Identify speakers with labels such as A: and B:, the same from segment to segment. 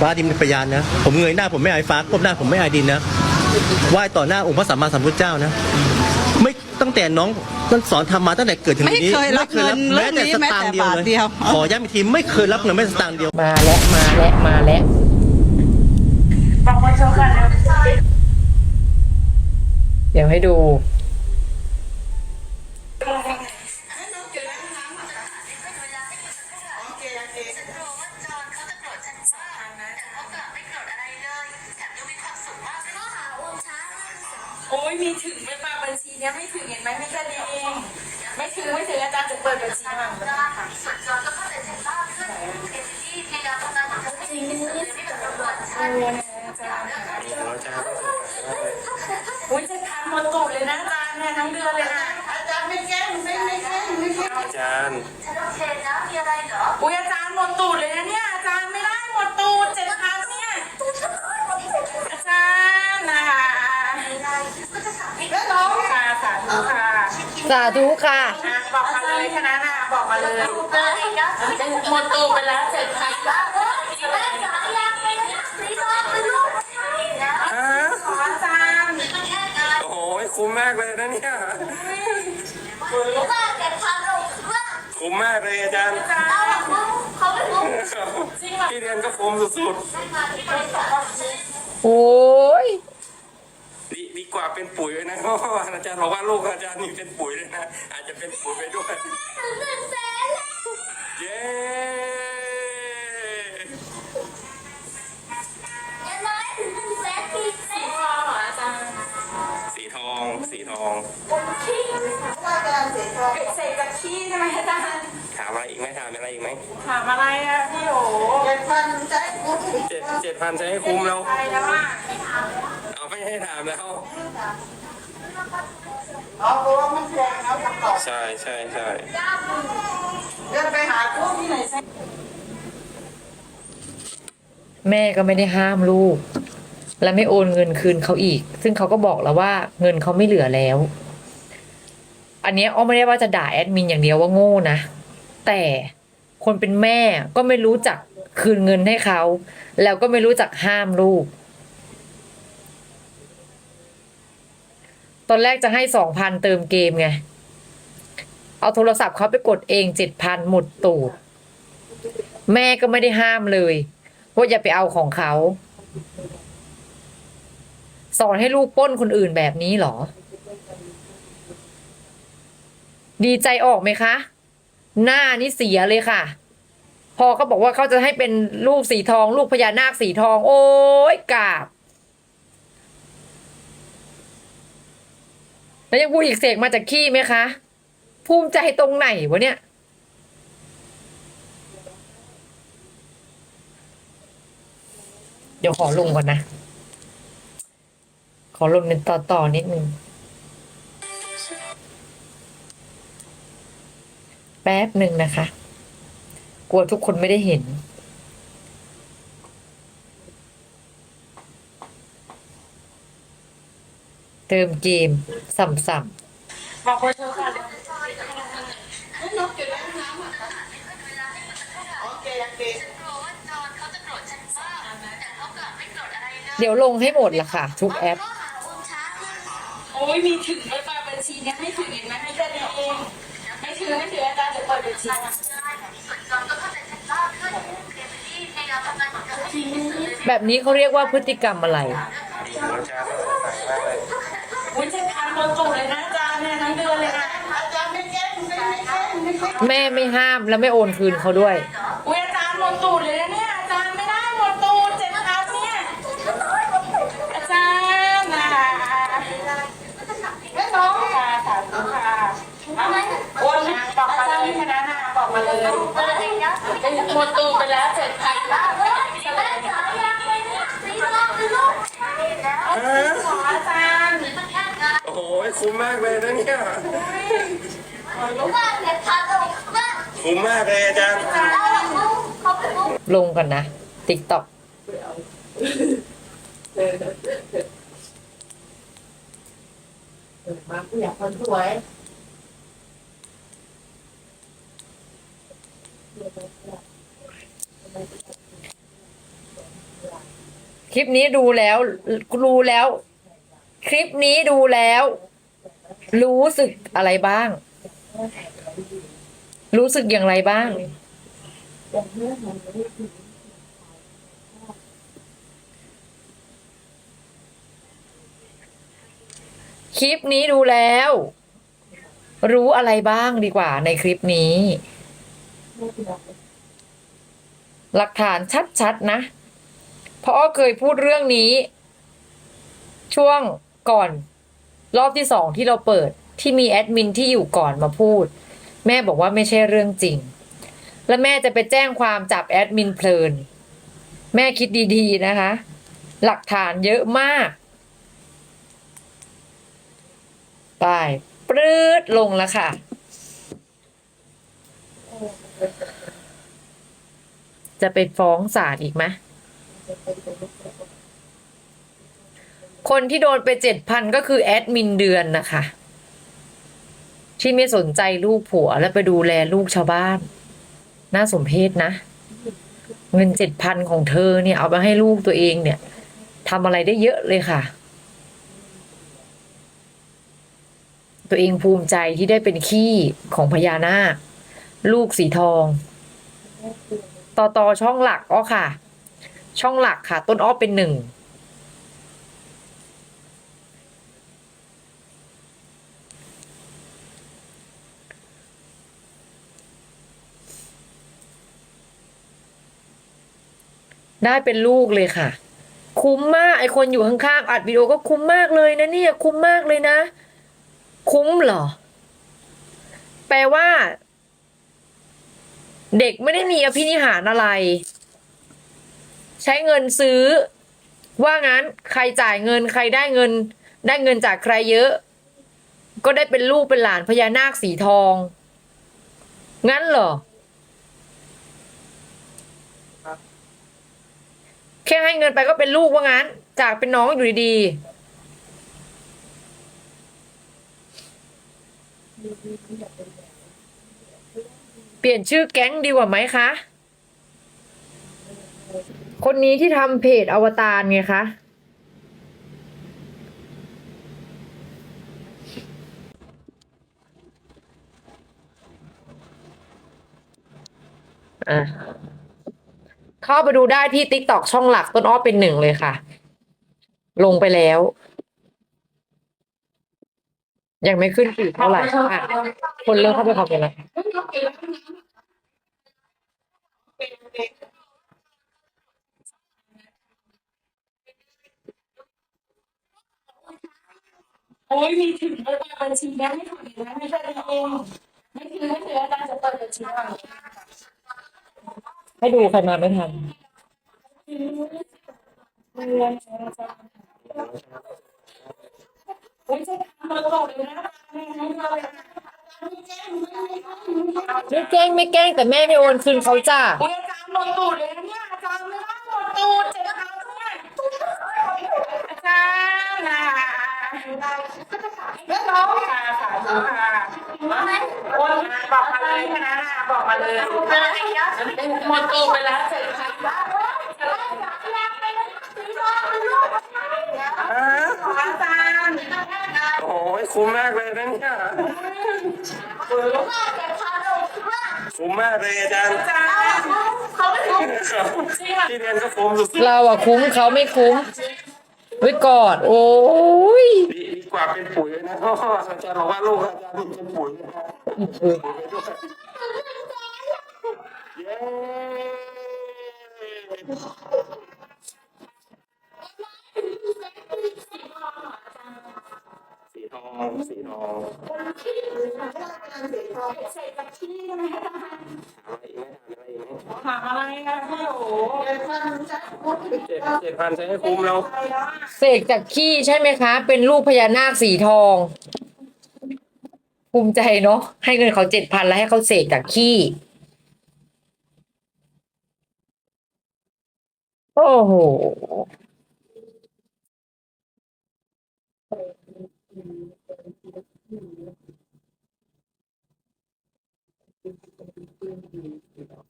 A: ฟ้าดินเป็นพยานนะ ผมเงยหน้าผมไม่อายฟ้าก้มหน้าผมไม่อายดินนะไหว้ต่อหน้าองค์พระสัมมาสัมพุทธเจ้านะ ไม่ตั้งแต่น้องตั้งสอนทำมาตั้งแต่เกิดถึงวันนี้
B: ไม่เคยรับเงิน
A: แม้แต่
B: เรื่องนี้
A: สตางค์เดียว
B: แม้แต่บาท
A: เลย
B: เดียว
A: ขอย้ำอีกทีไม่เคยรับเงินแม้แต่สตางค์เดียว
C: มาแล้วมาแล้วมาแล้ว
D: บอกว่าโชว์กันแล้ว
C: เดี๋ยวให้ดู
D: โอ้ยมีถึงไหมป้าบัญชีเนี้ยไม่ถึงเห็นไหมไม่แค่นี้เองไม่ถึงไม่ถึงอาจารย์จะเปิดบัญชีมาจริงนี่โอ้ยอาจารย์อุ้ยจะทำหมดตูดเลยนะอาจารย์เนี่ยทั้งเดือนเลยนะอาจารย์ไม่แกล้งไม่ไม่แกล้งไม่แกล้ง
E: อาจารย์
D: ฉันโอุ้ยอาจารย์หมดตูดเลยนะเนี่ย สาธุค่ะอะ บอกมาเลยคณะน่ะบอกมาเลยหมดตูดไปแล้วเจ็ดพัน
E: ฮะ
D: ขออาจารย์
E: โอ้ยคุ้มมากเลยนะเนี่ย คุ้มมากเลยอาจารย์
D: อาจารย์จริงเหรอ
E: พี่เรียนก็คุ้มสุด
C: โอ้ย
E: ๆดีดี กว่าเป็นปุ๋ยเลยนะเพราะว่าอาจารย์บอกว่าลูกอาจารย์นี่เป็นปุ๋ยเลยนะอาจจะเป็นปุ๋ยไปด้วยเย้
D: สีทองเหรออาจารย์
E: สีทองสีทอง
D: เสกจากขี้ใช่ไหมอาจารย์
E: ถามอะไรอีกไหมถามอะไรอีกไหม
D: ถามอะไรอะพี่โอ
E: เจ็ดเจ็ดพันจะให้คุ้มแล้ว
D: ไปแล้วอะ
E: เอาไม่ให้ถามแล้ว
B: เอาเพราะว่ามันแพงเอาประกอบ
E: ใช่ใช่ใช่
B: เดินไปหาคู่ที่ไหนสัก
C: แม่ก็ไม่ได้ห้ามลูก และไม่โอนเงินคืนเขาอีก ซึ่งเขาก็บอกแล้วว่าเงินเขาไม่เหลือแล้ว อันนี้อ้อไม่ได้ว่าจะด่าแอดมินอย่างเดียวว่าโง่นะ แต่คนเป็นแม่ก็ไม่รู้จักคืนเงินให้เขา แล้วก็ไม่รู้จักห้ามลูก ตอนแรกจะให้สองพันเติมเกมไง เอาโทรศัพท์เขาไปกดเองเจ็ดพันหมดตูด แม่ก็ไม่ได้ห้ามเลย ว่าอย่าไปเอาของเขา สอนให้ลูกป้นคนอื่นแบบนี้หรอ ดีใจออกไหมคะ หน้านี่เสียเลยค่ะ พอเขาบอกว่าเขาจะให้เป็นลูกสีทอง ลูกพญานาคสีทอง โอ้ยกาบแล้วยังพูดอีกเสกมาจากขี้ไหมคะ ภูมิใจตรงไหนวะเนี่ย เดี๋ยวขอลงก่อนนะ ขอลงในต่อต่อนิดนึง แป๊บหนึ่งนะคะ กลัวทุกคนไม่ได้เห็น เติมเกมสัมสัม
D: บอกว่าโชว์กัน
C: เดี๋ยวลงให้หมดละค่ะ ทุกแอป
D: โอ้ยมีถึงไหมปาบัญชีเนี้ยไม่ถึงเห็นไหมไม่แค่นี้เองไม่ถึงไม่ถึงอาจารย์จะเปิดบัญชี
C: แบบนี้เขาเรียกว่าพฤติกรรมอะไร
E: คุณจะ
D: ทำหมดตูดเลยนะอาจารย์เนี่ยทั้งเดือนเลยนะ
B: อาจารย์ไม่แก้ไม่ไม่แก้ไม่แก้
C: แม่ไม่ห้ามแล้วไม่โอนคืนเขาด้วย
D: หมดตูดไปแล้วเจ็ดพัน
E: ฮะ
D: ขออาจารย์
E: โอ้ยคุ้มมากเลยนะเนี่ย คุ้มมากเลยอาจารย์
C: ลงก่อนนะติ๊กต็อก
B: มาผู้อยากคนสวย
C: คลิปนี้ดูแล้วรู้แล้ว คลิปนี้ดูแล้ว รู้สึกอะไรบ้าง รู้สึกอย่างไรบ้าง คลิปนี้ดูแล้ว รู้อะไรบ้างดีกว่าในคลิปนี้ หลักฐานชัดๆนะเพราะอ้อเคยพูดเรื่องนี้ ช่วงก่อน รอบที่สองที่เราเปิดที่มีแอดมินที่อยู่ก่อนมาพูด แม่บอกว่าไม่ใช่เรื่องจริง แล้วแม่จะไปแจ้งความจับแอดมินเพลิน แม่คิดดีๆนะคะ หลักฐานเยอะมาก ไปปรื๊ดลงแล้วค่ะ จะไปฟ้องศาลอีกไหมคนที่โดนไปเจ็ดพันก็คือแอดมินเดือนนะคะ ที่ไม่สนใจลูกผัวแล้วไปดูแลลูกชาวบ้าน น่าสมเพชนะ เงินเจ็ดพันของเธอเนี่ย เอาไปให้ลูกตัวเองเนี่ยทำอะไรได้เยอะเลยค่ะ ตัวเองภูมิใจที่ได้เป็นขี้ของพญานาค ลูกสีทอง ต่อต่อช่องหลักอ้อค่ะ ช่องหลักค่ะ ต้นอ้อเป็นหนึ่งได้เป็นลูกเลยค่ะ คุ้มมากไอคนอยู่ข้างๆอัดวิดีโอก็คุ้มมากเลยนะเนี่ยคุ้มมากเลยนะ คุ้มเหรอ แปลว่า เด็กไม่ได้มีอภินิหารอะไร ใช้เงินซื้อ ว่างั้นใครจ่ายเงินใครได้เงิน ได้เงินจากใครเยอะ ก็ได้เป็นลูกเป็นหลานพญานาคสีทอง งั้นเหรอ แค่ให้เงินไปก็เป็นลูกว่างั้น จากเป็นน้องอยู่ดีๆ เปลี่ยนชื่อแก๊งดีกว่าไหมคะ คนนี้ที่ทำเพจอวตารไงคะ อะเข้าไปดูได้ที่ติ๊กตอกช่องหลักต้นอ้อเป็นหนึ่งเลยค่ะ ลงไปแล้ว ยังไม่ขึ้นฟีดเท่าไหร่อะคนเริ่มเข้าไปคอมเมนต์แล้ว
D: โอ้ยมีถึงระดับบัญชีแล้วไม่ถูกนะไม่ใช่เองไม่ถึงไม่ถึงอาจารย์จะเปิดบัญชีก่อน
C: ให้ดูใครมาไม่ทัน
D: โอ้ยจะทำมาตลอดเลยนะไม่งั้นเลยนะ ไม่แก
C: ล้งไม่แกล้งแต่แม่ไม่โอนคืนเขาจ้า
D: โอ้ยอาจารย์หมดตูดเลยนะเนี่ยอาจารย์ไม่ได้หมดตูดเจ็บเท้าด้วยอาจารย์นะแล้วน้องค่ะค่ะค่ะโอนบอกมาเลยนะบอกมาเลยหมดตูดไปแล้วเจ็บเท้าอาจารย์
E: โอ้ ยคุ้มมากเลยนะเนี่ยคุ้มมากเลยอาจารย์
D: อาจารย์เขาไม่รู้
E: ที่เรียนก็คุ้มสุด
C: เราอะคุ้มเขาไม่คุ้มไว้กอด โอ้ย
E: ๆดีดีกว่าเป็นปุ๋ยนะเพราะว่าอาจารย์บอกว่าลูกอาจารย์เป็นปุ๋ยนะครับปุ๋ยไปด้วยเย้ สีทองสีทอง
D: ใส่กับที่ใช่ไหมคะ
E: อะไรอีกไหมอะไรอีกไหม
D: ถามอะไรนะพี่โอ้
E: เจ็ดเจ็ดพันใช้ให้คุ้มแล้ว
C: เสกจากขี้ใช่ไหมคะ เป็นลูกพญานาคสีทอง ภูมิใจเนาะให้เงินเขาเจ็ดพันแล้วให้เขาเสกจากขี้ โอ้โห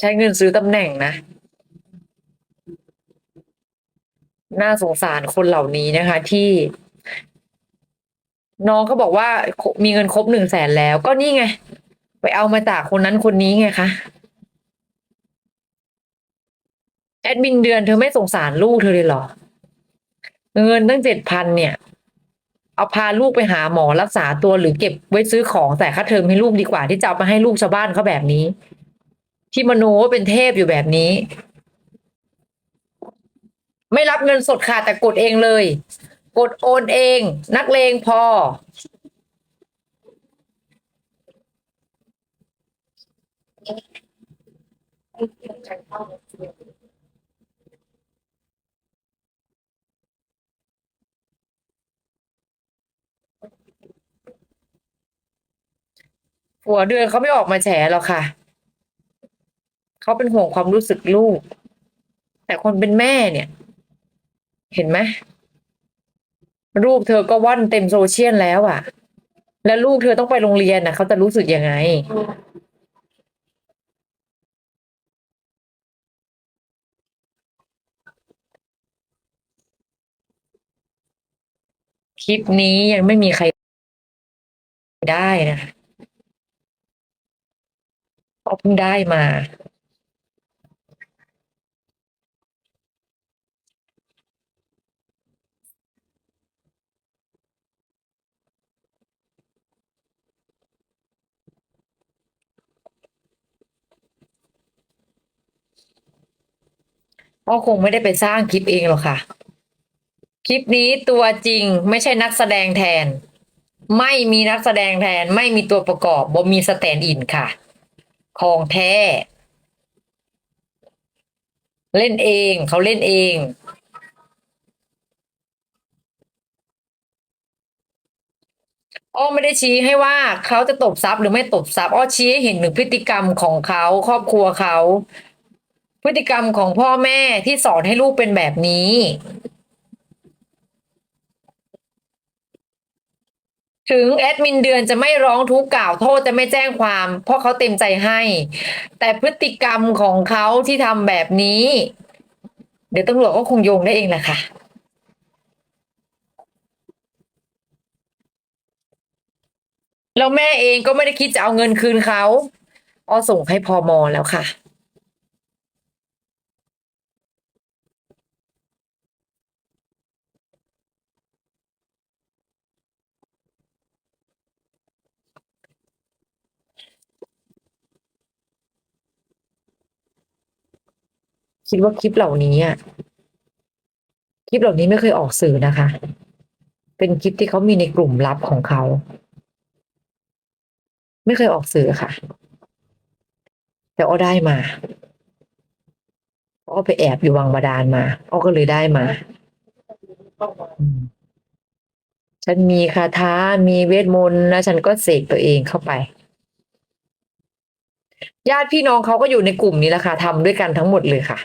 C: ใช้เงินซื้อตำแหน่งนะ น่าสงสารคนเหล่านี้นะคะ ที่ น้องเขาบอกว่ามีเงินครบหนึ่งแสนแล้วก็นี่ไง ไปเอามาจากคนนั้นคนนี้ไงคะแอดมินเดือนเธอไม่สงสารลูกเธอเลยเหรอ เงินตั้งเจ็ดพันเนี่ย เอาพาลูกไปหาหมอรักษาตัวหรือเก็บไว้ซื้อของแต่ค่าเทอมให้ลูกดีกว่าที่จะเอาไปให้ลูกชาวบ้านเขาแบบนี้ ที่มโนว่าเป็นเทพอยู่แบบนี้ ไม่รับเงินสดค่ะแต่กดเองเลย กดโอนเอง นักเลงพอ หัวเดือนเขาไม่ออกมาแฉหรอกค่ะ เขาเป็นห่วงความรู้สึกลูก แต่คนเป็นแม่เนี่ย เห็นไหมรูปเธอก็ว่อนเต็มโซเชียลแล้วอะ่ะ แล้วลูกเธอต้องไปโรงเรียนนะเขาจะรู้สึกยังไง คลิปนี้ยังไม่มีใครได้นะเพราะเพิ่งได้มา ก็คงไม่ได้ไปสร้างคลิปเองหรอกค่ะ คลิปนี้ตัวจริงไม่ใช่นักแสดงแทน ไม่มีนักแสดงแทน ไม่มีตัวประกอบบ่มีสแตนด์อินค่ะ ของแท้ เล่นเองเขาเล่นเองอ้อไม่ได้ชี้ให้ว่าเขาจะตบทรัพย์หรือไม่ตบทรัพย์อ้อชี้ให้เห็นถึงพฤติกรรมของเขาครอบครัวเขา พฤติกรรมของพ่อแม่ที่สอนให้ลูกเป็นแบบนี้ ถึงแอดมินเดือนจะไม่ร้องทุกข์กล่าวโทษจะไม่แจ้งความ เพราะเขาเต็มใจให้ แต่พฤติกรรมของเขาที่ทำแบบนี้ เดี๋ยวตำรวจก็คงโยงได้เองแหละค่ะแล้วแม่เองก็ไม่ได้คิดจะเอาเงินคืนเขาอ้อส่งให้พอมอแล้วค่ะ คิดว่าคลิปเหล่านี้อะคลิปเหล่านี้ไม่เคยออกสื่อนะคะ เป็นคลิปที่เขามีในกลุ่มลับของเขา ไม่เคยออกสื่อค่ะ แต่อ้อได้มาอ้อไปแอบอยู่วังบาดาลมาอ้อก็เลยได้มา ฉันมีคาถามีเวทมนต์แล้วฉันก็เสกตัวเองเข้าไป ญาติพี่น้องเขาก็อยู่ในกลุ่มนี้แหละค่ะทำด้วยกันทั้งหมดเลยค่ะ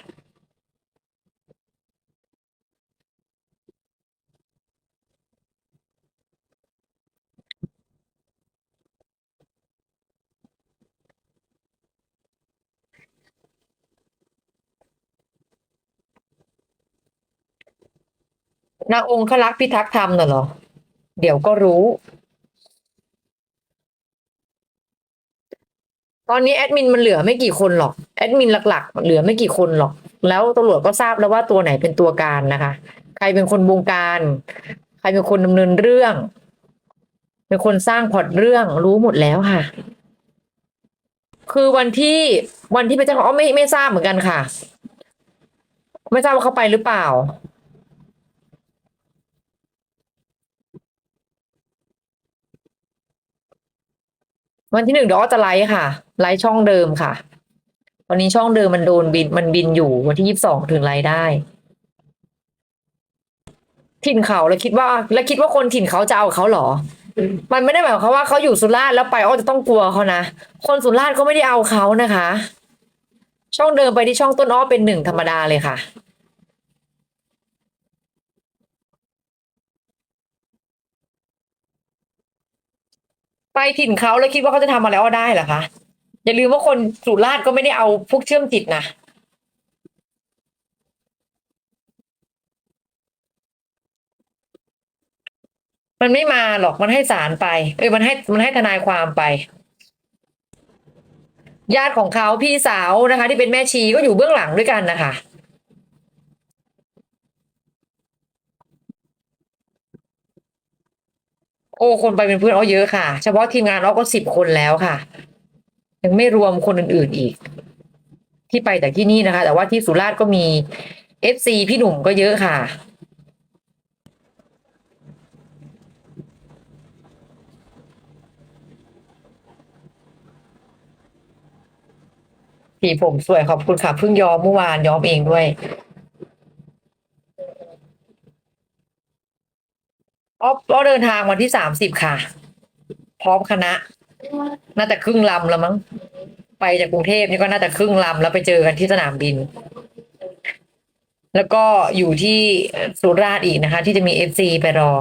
C: นางองค์ขลักษ์พิทักษ์ธรรมน่ะเหรอ เดี๋ยวก็รู้ ตอนนี้แอดมินมันเหลือไม่กี่คนหรอกแอดมินหลักๆ เหลือไม่กี่คนหรอก แล้วตำรวจก็ทราบแล้วว่าตัวไหนเป็นตัวการนะคะ ใครเป็นคนบงการ ใครเป็นคนดำเนินเรื่อง เป็นคนสร้างพอตเรื่องรู้หมดแล้วค่ะ คือวันที่วันที่ไปแจ้งความอ๋อไม่ไม่ทราบเหมือนกันค่ะ ไม่ทราบว่าเขาไปหรือเปล่าวันที่หนึ่งเดี๋ยวอ้อจะไลฟ์ค่ะ ไลฟ์ช่องเดิมค่ะ วันนี้ช่องเดิมมันโดนบินมันบินอยู่วันที่ยี่สิบสองถึงไลฟ์ได้ ถิ่นเขาแล้วคิดว่า แล้วคิดว่าคนถิ่นเขาจะเอาเขาเหรอ มันไม่ได้หมายความว่าเขาอยู่สุราษฎร์แล้วไปอ้อจะต้องกลัวเขานะคนสุราษฎร์ก็ไม่ได้เอาเขานะคะ ช่องเดิมไปที่ช่องต้นอ้อเป็นหนึ่งธรรมดาเลยค่ะไปถิ่นเขาแล้วคิดว่าเขาจะทำอะไรอ้อได้เหรอคะ อย่าลืมว่าคนสุราษฎร์ก็ไม่ได้เอาพวกเชื่อมจิตนะมันไม่มาหรอกมันให้ศาลไป เอ้ยมันให้มันให้ทนายความไป ญาติของเขาพี่สาวนะคะ ที่เป็นแม่ชีก็อยู่เบื้องหลังด้วยกันนะคะโอ้คนไปเป็นเพื่อนอ้อเยอะค่ะ เฉพาะทีมงานอ้อก็สิบคนแล้วค่ะ ยังไม่รวมคนอื่นๆอีก ที่ไปแต่ที่นี่นะคะ แต่ว่าที่สุราษฎร์ก็มีเอฟซีพี่หนุ่มก็เยอะค่ะ สีผมสวยขอบคุณค่ะ เพิ่งย้อมเมื่อวานย้อมเองด้วยอออ้อเดินทางวันที่สามสิบค่ะ พร้อมคณะ น่าจะครึ่งลำแล้วมั้ง ไปจากกรุงเทพนี่ก็น่าจะครึ่งลำแล้วไปเจอกันที่สนามบิน แล้วก็อยู่ที่สุราษฎร์อีกนะคะ ที่จะมีเอฟซีไปรอ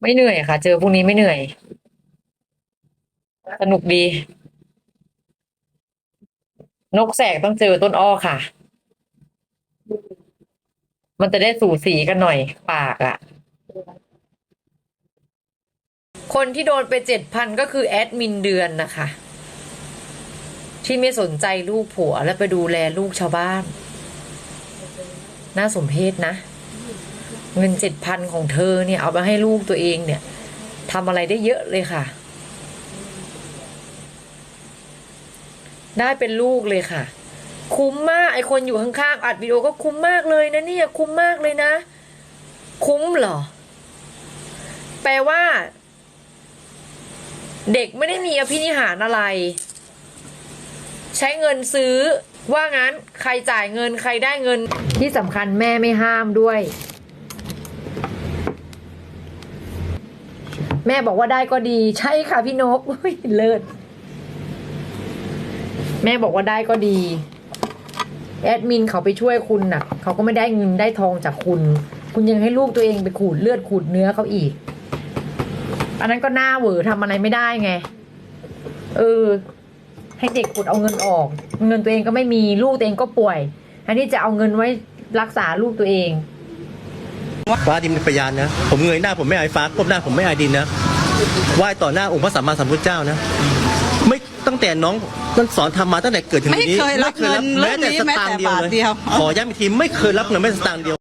C: ไม่เหนื่อยค่ะ เจอพวกนี้ไม่เหนื่อย สนุกดี นกแสกต้องเจอต้นอ้อค่ะ มันจะได้สูสีกันหน่อยปากอะคนที่โดนไปเจ็ดพันก็คือแอดมินเดือนนะคะ ที่ไม่สนใจลูกผัวแล้วไปดูแลลูกชาวบ้าน น่าสมเพชนะ เงินเจ็ดพันของเธอเนี่ย เอาไปให้ลูกตัวเองเนี่ยทำอะไรได้เยอะเลยค่ะ ได้เป็นลูกเลยค่ะ คุ้มมากไอคนอยู่ข้างๆอัดวิดีโอก็คุ้มมากเลยนะเนี่ยคุ้มมากเลยนะ คุ้มเหรอ แปลว่า เด็กไม่ได้มีอภินิหารอะไร ใช้เงินซื้อว่างั้นใครจ่ายเงินใครได้เงิน ที่สำคัญแม่ไม่ห้ามด้วย แม่บอกว่าได้ก็ดีใช่ค่ะพี่นกเฮ้ยเลิศแม่บอกว่าได้ก็ดี แอดมินเขาไปช่วยคุณน่ะเขาก็ไม่ได้เงินได้ทองจากคุณ คุณยังให้ลูกตัวเองไปขูดเลือดขูดเนื้อเขาอีก อันนั้นก็หน้าเหวอทำอะไรไม่ได้ไง เออ ให้เด็กขุดเอาเงินออก เงินตัวเองก็ไม่มีลูกตัวเองก็ป่วยแทนที่จะเอาเงินไว้รักษาลูกตัวเอง
A: ฟ้าดินเป็นพยานนะ ผมเงยหน้าผมไม่อายฟ้าก้มหน้าผมไม่อายดินนะไหว้ต่อหน้าองค์พระสัมมาสัมพุทธเจ้านะ ตั้งแต่น้องนั่นสอนทำมาตั้งแต่เกิดถึงวันนี้
B: ไม่เคยรับเงิน
A: แม้แต่
B: เรื่องนี้
A: สตางค์เดียว
B: แม้แต่บาท
A: เลย
B: เดียว
A: ขอย้ำอีกทีไม่เคยรับเงินแม้แต่สตางค์เดียว